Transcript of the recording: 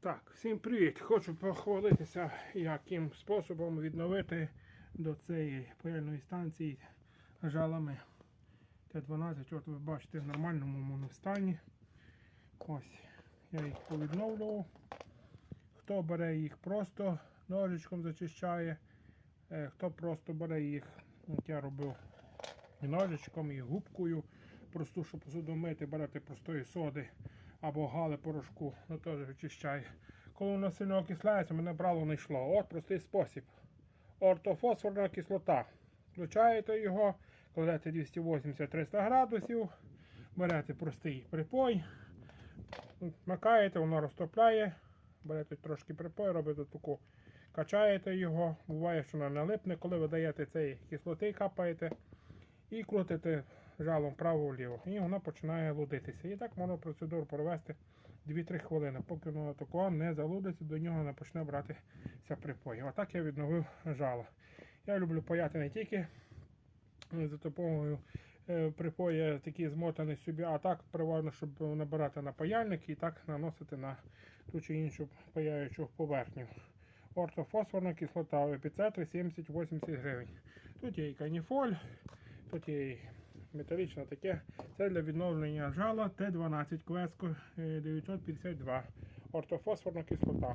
Так, всім привіт! Хочу похвалитися, яким способом відновити до цієї паяльної станції жалами Т-12. От ви бачите в нормальному стані. Ось я їх повідновлював. Хто бере їх просто ножичком зачищає, е, хто просто бере їх, як я робив, і ножичком, і губкою, просту, щоб посуду мити, берете простої соди або гали порошку, ну теж вичищає. Коли воно сильно окисляється, мене брало не йшло. От простий спосіб. Ортофосфорна кислота. Включаєте його, кладете 280-300 градусів, берете простий припой, макаєте, воно розтопляє, берете трошки припой, робите таку, качаєте його. Буває, що воно налипне, коли ви даєте цей кислоти, капаєте і крутите жалом право-вліво. І воно починає лудитися. І так можна процедуру провести 2-3 хвилини, поки воно такого не залудиться, до нього не почне братися припой. Отак я відновив жало. Я люблю паяти не тільки за допомогою е, припоя такі змотані собі, а так приважно, щоб набирати на паяльник і так наносити на ту чи іншу паяючу поверхню. Ортофосфорна кислота в епіцентрі 70-80 гривень. Тут є і каніфоль, тут є і металічне таке. Це для відновлення жала Т12 Квеско 952. Ортофосфорна кислота.